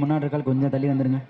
முன்னாடி இருக்கால் கொஞ்சம் தள்ளி வந்துருங்க.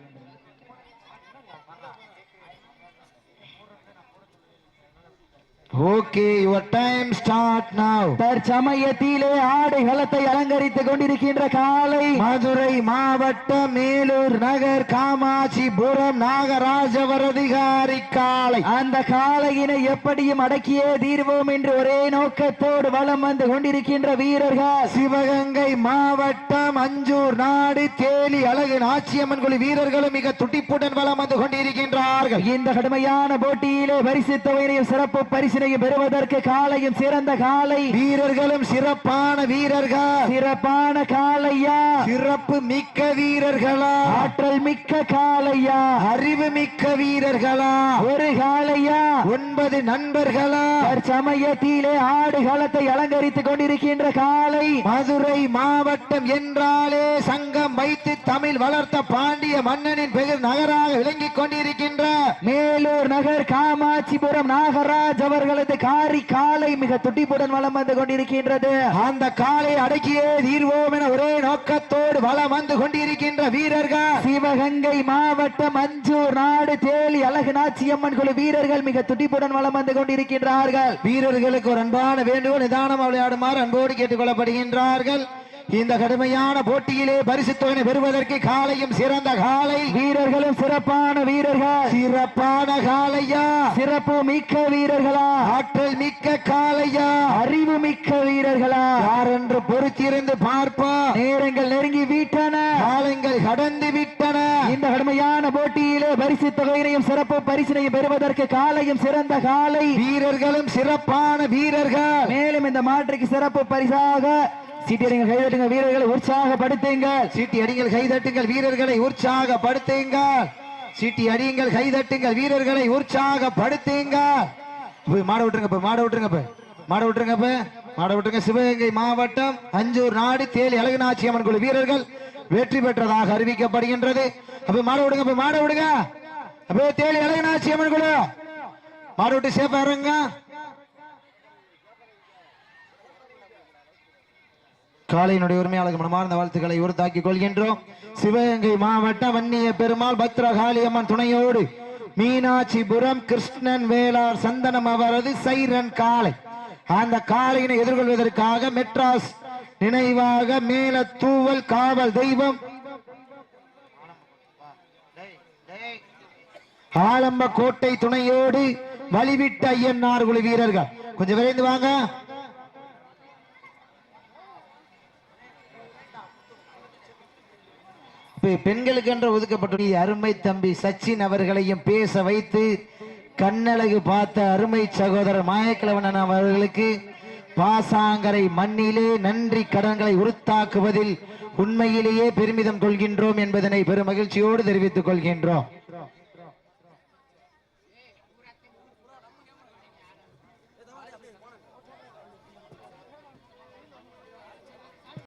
Okay, your time start now. தற்சமயத்திலே ஆடுகளத்தை அலங்கரித்துக் கொண்டிருக்கின்ற காலை மதுரை மாவட்டம் மேலூர் நகர் காமாட்சிபுரம் நாகராஜவரதிகாரி காலை. அந்த காளையினை எப்படியும் அடக்கியே தீர்வோம் என்று ஒரே நோக்கத்தோடு வலம் வந்து கொண்டிருக்கின்ற வீரர்கள். சிவகங்கை மாவட்டம் அஞ்சூர் நாடு தேலி அழகு நாச்சியம்மன் குழு வீரர்களும் மிக துடிப்புடன் வலம் வந்து கொண்டிருக்கின்றார்கள். இந்த கடுமையான போட்டியிலே பரிசு தொகையினையும் சிறப்பு பரிசினையும் பெறுவதற்கு காலையும் சிறந்த காலை. வீரர்களும் சிறப்பான வீரர்கள்? சிறப்பான காளையா சிறப்பு மிக்க வீரர்களா? ஆற்றல் மிக்க காளையா அறிவு மிக்க வீரர்களா? ஒரு காளையா ஒன்பது நண்பர்களா? தற்சமயத்திலே ஆடுகளத்தை அலங்கரித்துக் கொண்டிருக்கின்ற காலை. மதுரை மாவட்டம் என்றாலே சங்கம் வைத்து தமிழ் வளர்த்த பாண்டிய மன்னனின் பெயர் நகராக விளங்கிக் கொண்டிருக்கின்ற மேலூர் நகர் காமாட்சிபுரம் நாகராஜ் அவர்களது காரி காலை மிக துடிப்புடன் வலம் வந்து கொண்டிருக்கின்றது. அந்த காலை அடக்கியே தீர்வோம் என ஒரே நோக்கத்தோடு வலம் வந்து கொண்டிருக்கின்ற வீரர்கள். சிவகங்கை மாவட்டம் அஞ்சூர் நாடு தேலி அழகு நாச்சியம்மன் குழு வீரர்கள் மிக துடிப்புடன் வலம் வந்து கொண்டிருக்கின்றார்கள். வீரர்களுக்கு ஒரு அன்பான வேண்டுகோள் நிதானம் விளையாடுமாறு அன்போடு கேட்டுக் கொள்ளப்படுகின்றார்கள் இந்த கடுமையான போட்டியிலே பரிசு தொகை பெறுவதற்கு காலையும் சிறந்த காலை. வீரர்களும் சிறப்பான வீரர்கள். சிறப்பான காலையா? சிறப்பு மிக்க வீரர்களா? ஆற்றல் மிக்க காலையா? அறிவு மிக்க வீரர்களா? யார் என்று பொறுத்திருந்து பார்ப்பா. நேரங்கள் நெருங்கி விட்டன. காலங்கள் கடந்து விட்டன. இந்த கடுமையான போட்டியிலே பரிசு தொகையினையும் சிறப்பு பரிசினையும் பெறுவதற்கு காலையும் சிறந்த காலை. வீரர்களும் சிறப்பான வீரர்கள். மேலும் இந்த மாற்றுக்கு சிறப்பு பரிசாக சீட்டி சீட்டியடிங்க கைதட்டுங்க வீரர்களை உற்சாகப்படுத்துங்கள். சீட்டி அடிங்கள் கைதட்டுங்கள் வீரர்களை உற்சாகப்படுத்துங்கள். சீட்டி அடியுங்கள் கைதட்டுங்கள் வீரர்களை உற்சாகப்படுத்துங்கள். போய் மாட விட்டுருங்க போய் மாட விட்டுருங்க போய். மாட விட்டுருங்க போய். மாட விட்டுருங்க. சிவகங்கை மாவட்டம் அஞ்சூர் நாடு தேலி அழகுநாச்சி அம்மன் குழு வீரர்கள் வெற்றி பெற்றதாக அறிவிக்கப்படுகின்றது. அப்ப மாட விடுங்க போய் மாட விடுங்க. அப்ப தேலி அழகுநாச்சி அம்மன் குழு மாட விட்டு சேஃபா இருங்க காலையினுடைய உரிமையாளர்கள் மனமார்ந்த வாழ்த்துக்களை உறுத்தாக்கிக் கொள்கின்றோம். சிவகங்கை மாவட்ட வன்னிய பெருமாள் பத்ரகாளி அம்மன் துணையோடு மீனாட்சிபுரம் கிருஷ்ணன் வேளார் சந்தனம் அவரது சைரன் காலை அந்த காலையினை எதிர்கொள்வதற்காக மெட்ராஸ் நினைவாக மேல தூவல் காவல் தெய்வம் ஆலம்ப கோட்டை துணையோடு வழிவிட்ட ஐயன்னார் குழு வீரர்கள் கொஞ்சம் விரைந்து வாங்க. பெண்களுக்கென்று ஒதுக்கப்பட்ட அருமை தம்பி சச்சின் அவர்களையும் பேச வைத்து கண்ணழகு பார்த்த அருமை சகோதரர் மாயக்கிழவன் அவர்களுக்கு பாசாங்கரை மண்ணிலே நன்றி கடன்களை உருத்தாக்குவதில் உண்மையிலேயே பெருமிதம் கொள்கின்றோம் என்பதனை பெரும் மகிழ்ச்சியோடு தெரிவித்துக் கொள்கின்றோம்.